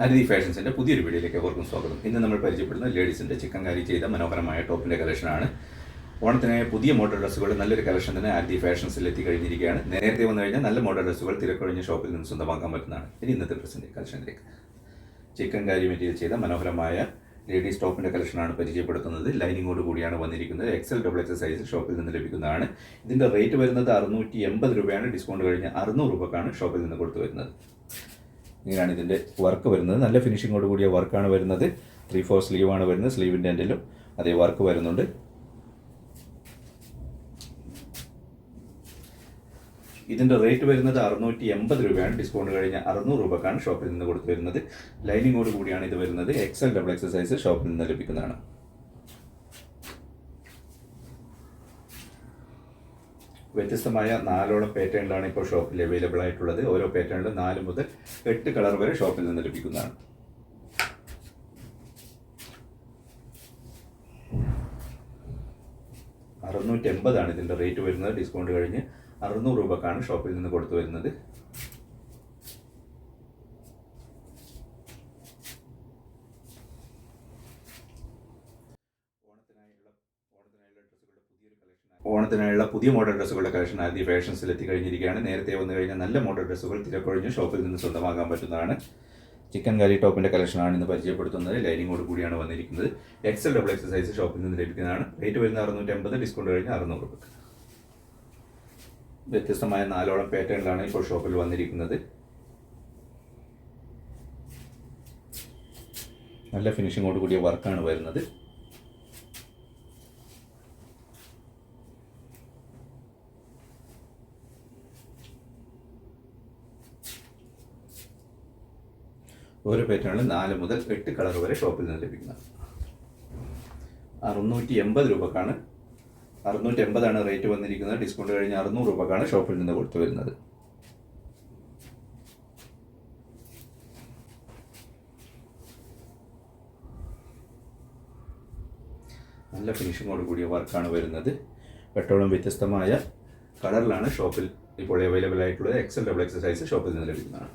ഹരിതി ഫാഷൻസിന്റെ പുതിയൊരു വീഡിയോയിലേക്ക് അവർക്കും സ്വാഗതം. ഇന്ന് നമ്മൾ പരിചയപ്പെടുന്ന ലേഡീസിന്റെ ചിക്കൻ കാരി ചെയ്ത മനോഹരമായ ടോപ്പിന്റെ കളക്ഷനാണ്. ഓണത്തിന് പുതിയ മോഡൽ ഡ്രസ്സുകൾ നല്ലൊരു കളക്ഷൻ തന്നെ ആരതി ഫാഷൻസിൽ എത്തിക്കഴിഞ്ഞിരിക്കുകയാണ്. നേരത്തെ വന്നു കഴിഞ്ഞാൽ നല്ല മോഡൽ ഡ്രസ്സുകൾ തിരക്കൊഴിഞ്ഞ ഷോപ്പിൽ നിന്ന് സ്വന്തമാക്കാൻ പറ്റുന്നതാണ്. ഇനി ഇന്നത്തെ ഡ്രസ്സിന്റെ കളക്ഷനിലേക്ക്. ചിക്കൻ കാരി മെറ്റീരിയൽ ചെയ്ത മനോഹരമായ ലേഡീസ് ടോപ്പിന്റെ കളക്ഷനാണ് പരിചയപ്പെടുത്തുന്നത്. ലൈനിങ്ങോട് കൂടിയാണ് വന്നിരിക്കുന്നത്. എക്സൽ ഡബിൾ എക്സ് സൈസ് ഷോപ്പിൽ നിന്ന് ലഭിക്കുന്നതാണ്. ഇതിന്റെ റേറ്റ് വരുന്നത് അറുന്നൂറ്റി എൺപത് രൂപയാണ്. ഡിസ്കൗണ്ട് കഴിഞ്ഞ് അറുന്നൂറ് രൂപക്കാണ് ഷോപ്പിൽ നിന്ന് കൊടുത്തു വരുന്നത്. ഇങ്ങനെയാണ് ഇതിന്റെ വർക്ക് വരുന്നത്. നല്ല ഫിനിഷിങ്ങോട് കൂടിയ വർക്കാണ് വരുന്നത്. ത്രീ ഫോർ സ്ലീവാണ് വരുന്നത്. സ്ലീവിന്റെ എൻഡിലും അതേ വർക്ക് വരുന്നുണ്ട്. ഇതിന്റെ റേറ്റ് വരുന്നത് അറുന്നൂറ്റി എൺപത് രൂപയാണ്. ഡിസ്കൗണ്ട് കഴിഞ്ഞ അറുന്നൂറ് രൂപക്കാണ് ഷോപ്പിൽ നിന്ന് കൊടുത്തു വരുന്നത്. ലൈനിങ്ങോട് കൂടിയാണ് ഇത് വരുന്നത്. എക്സൽ ഡബിൾ എക്സസൈസ് ഷോപ്പിൽ നിന്ന് ലഭിക്കുന്നതാണ്. വ്യത്യസ്തമായ നാലോളം പാറ്റേണിലാണ് ഇപ്പോൾ ഷോപ്പിൽ അവൈലബിൾ ആയിട്ടുള്ളത്. ഓരോ പാറ്റേണിലും നാല് മുതൽ എട്ട് കളർ വരെ ഷോപ്പിൽ നിന്ന് ലഭിക്കുന്നതാണ്. അറുന്നൂറ്റി എൺപതാണ് ഇതിന്റെ റേറ്റ് വരുന്നത്. ഡിസ്കൗണ്ട് കഴിഞ്ഞ് അറുന്നൂറ് രൂപക്കാണ് ഷോപ്പിൽ നിന്ന് കൊടുത്തു വരുന്നത്. ഓണത്തിനായുള്ള പുതിയ മോഡൽ ഡ്രസ്സുകളുടെ കളക്ഷൻ ആദ്യ ഫാഷൻസിൽ എത്തിക്കഴിഞ്ഞിരിക്കുകയാണ് നേരത്തെ വന്നു കഴിഞ്ഞാൽ നല്ല മോഡൽ ഡ്രസ്സുകൾ തിരക്കൊഴിഞ്ഞ് ഷോപ്പിൽ നിന്ന് സ്വന്തമാക്കാൻ പറ്റുന്നതാണ്. ചിക്കൻ കറി ടോപ്പിന്റെ കളക്ഷനാണ് ഇന്ന് പരിചയപ്പെടുത്തുന്നത്. ലൈനിങ്ങോട് കൂടിയാണ് വന്നിരിക്കുന്നത്. എക്സൽ ഡബിൾ എക്സ് സൈസ് ഷോപ്പിൽ നിന്ന് ലഭിക്കുന്നതാണ്. റേറ്റ് വരുന്ന അറുന്നൂറ്റി അമ്പത് ഡിസ്കൗണ്ട് കഴിഞ്ഞ് അറുന്നൂറ് രൂപ വ്യത്യസ്തമായ നാലോളം പാറ്റേണിലാണ് ഇപ്പോൾ ഷോപ്പിൽ വന്നിരിക്കുന്നത്. നല്ല ഫിനിഷിങ്ങോട് കൂടിയ വർക്കാണ് വരുന്നത്. ഓരോ പാറ്റേണിലും നാല് മുതൽ എട്ട് കളർ വരെ ഷോപ്പിൽ നിന്ന് ലഭിക്കുന്നത്. അറുന്നൂറ്റി എൺപത് രൂപക്കാണ്. അറുന്നൂറ്റി എൺപതാണ് റേറ്റ് വന്നിരിക്കുന്നത്. ഡിസ്കൗണ്ട് കഴിഞ്ഞ് അറുന്നൂറ് രൂപക്കാണ് ഷോപ്പിൽ നിന്ന് കൊടുത്തു വരുന്നത്. നല്ല ഫിനിഷിങ്ങോട് കൂടിയ വർക്കാണ് വരുന്നത്. പെട്രോളും വ്യത്യസ്തമായ കളറിലാണ് ഷോപ്പിൽ ഇപ്പോൾ അവൈലബിൾ ആയിട്ടുള്ളത്. എക്സൽ ഡബിൾ എക്സസൈസ് ഷോപ്പിൽ നിന്ന് ലഭിക്കുന്നതാണ്.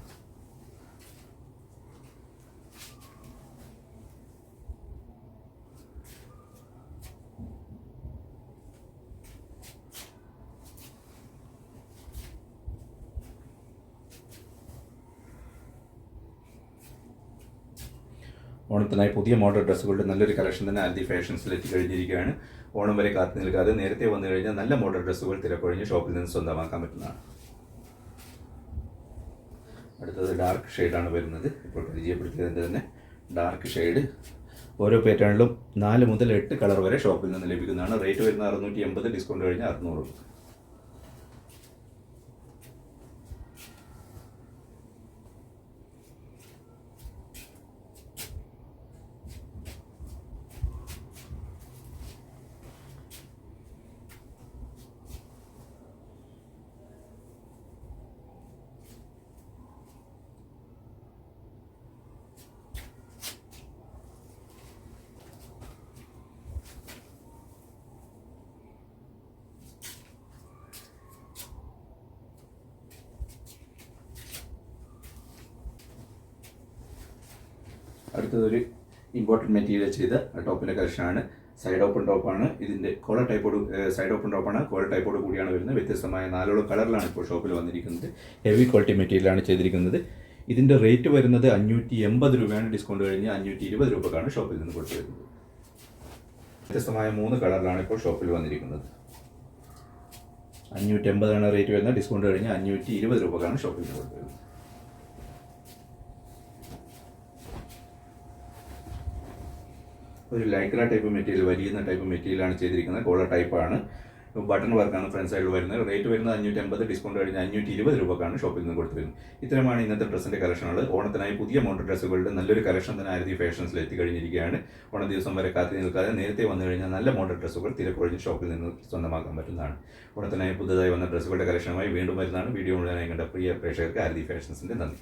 ഓണത്തിനായി പുതിയ മോഡൽ ഡ്രസ്സുകളുടെ നല്ലൊരു കളക്ഷൻ തന്നെ ആൽദി ഫാഷൻസിൽ എത്തിക്കഴിഞ്ഞിരിക്കുകയാണ് ഓണം വരെ കാത്തു നിൽക്കാതെ നേരത്തെ വന്നു കഴിഞ്ഞാൽ നല്ല മോഡൽ ഡ്രസ്സുകൾ തിരക്കൊഴിഞ്ഞ് ഷോപ്പിൽ നിന്ന് സ്വന്തമാക്കാൻ പറ്റുന്നതാണ്. അടുത്തത് ഡാർക്ക് ഷെയ്ഡാണ് വരുന്നത്. ഇപ്പോൾ പരിചയപ്പെടുത്തിയതിന്റെ തന്നെ ഡാർക്ക് ഷെയ്ഡ് ഓരോ പാറ്റേണിലും നാല് മുതൽ എട്ട് കളർ വരെ ഷോപ്പിൽ നിന്ന് ലഭിക്കുന്നതാണ്. റേറ്റ് വരുന്ന അറുന്നൂറ്റി എൺപത് ഡിസ്കൗണ്ട് കഴിഞ്ഞാൽ അറുന്നൂറ്. അടുത്തതൊരു ഇമ്പോർട്ടന്റ് മെറ്റീരിയൽ ചെയ്ത ടോപ്പിന്റെ കളക്ഷനാണ് സൈഡ് ഓപ്പൺ ടോപ്പാണ് ഇതിന്റെ കോളർ ടൈപ്പോട് സൈഡ് ഓപ്പൺ ടോപ്പാണ് കോളർ ടൈപ്പോട് കൂടിയാണ് വരുന്നത്. വ്യത്യസ്തമായ നാലോളം കളറിലാണ് ഇപ്പോൾ ഷോപ്പിൽ വന്നിരിക്കുന്നത്. ഹെവി ക്വാളിറ്റി മെറ്റീരിയലാണ് ചെയ്തിരിക്കുന്നത്. ഇതിന്റെ റേറ്റ് വരുന്നത് അഞ്ഞൂറ്റി എൺപത് രൂപയാണ്. ഡിസ്കൗണ്ട് കഴിഞ്ഞ് അഞ്ഞൂറ്റി ഇരുപത് രൂപക്കാണ് ഷോപ്പിൽ നിന്ന് കൊടുത്തു വരുന്നത് വ്യത്യസ്തമായ മൂന്ന് കളറിലാണ് ഇപ്പോൾ ഷോപ്പിൽ വന്നിരിക്കുന്നത്. അഞ്ഞൂറ്റി എൺപതാണ് റേറ്റ് വരുന്നത്. ഡിസ്കൗണ്ട് കഴിഞ്ഞ് അഞ്ഞൂറ്റി ഇരുപത് രൂപക്കാണ് ഷോപ്പിൽ നിന്ന് കൊടുത്തു വരുന്നത് ഒരു ലൈക്ര ടൈപ്പ് മെറ്റീരിയൽ വലിയുന്ന ടൈപ്പ് മെറ്റീരിയലാണ് ചെയ്തിരിക്കുന്നത്. കോളർ ടൈപ്പാണ് ബട്ടൺ വർക്കാണ് ഫ്രണ്ട് സൈഡിൽ വരുന്നത് റേറ്റ് വരുന്നത്. അഞ്ഞൂറ്റി അമ്പത് ഡിസ്കൗണ്ട് കഴിഞ്ഞ് അഞ്ഞൂറ്റി ഇരുപത് രൂപക്കാണ് ഷോപ്പിൽ നിന്ന് കൊടുത്തു വരുന്നത് ഇത്തരമാണ് ഇന്നത്തെ ഡ്രസ്സിന്റെ കളക്ഷനുകൾ ഓണത്തിനായി പുതിയ മോഡൽ ഡ്രസ്സുകളുടെ നല്ലൊരു കളക്ഷൻ തന്നെ ആയിരത്തി ഫാഷൻസിൽ എത്തിക്കഴിഞ്ഞിരിക്കുകയാണ്. ഓണ ദിവസം വരെ കാത്തി നിൽക്കാതെ നേരത്തെ വന്നു കഴിഞ്ഞാൽ നല്ല മോഡൽ ഡ്രസ്സുകൾ തിരക്കൊഴിഞ്ഞ് ഷോപ്പിൽ നിന്ന് സ്വന്തമാക്കാൻ പറ്റുന്നതാണ്. ഓണത്തിനായി പുതുതായി വന്ന ഡ്രസ്സുകളുടെ കളക്ഷനുമായി വീണ്ടും വരുന്നതാണ്. വീഡിയോ മുഴുവനായി കണ്ട പ്രിയ പ്രേക്ഷകർക്ക് ആരതി ഫാഷൻസിന്റെ നന്ദി.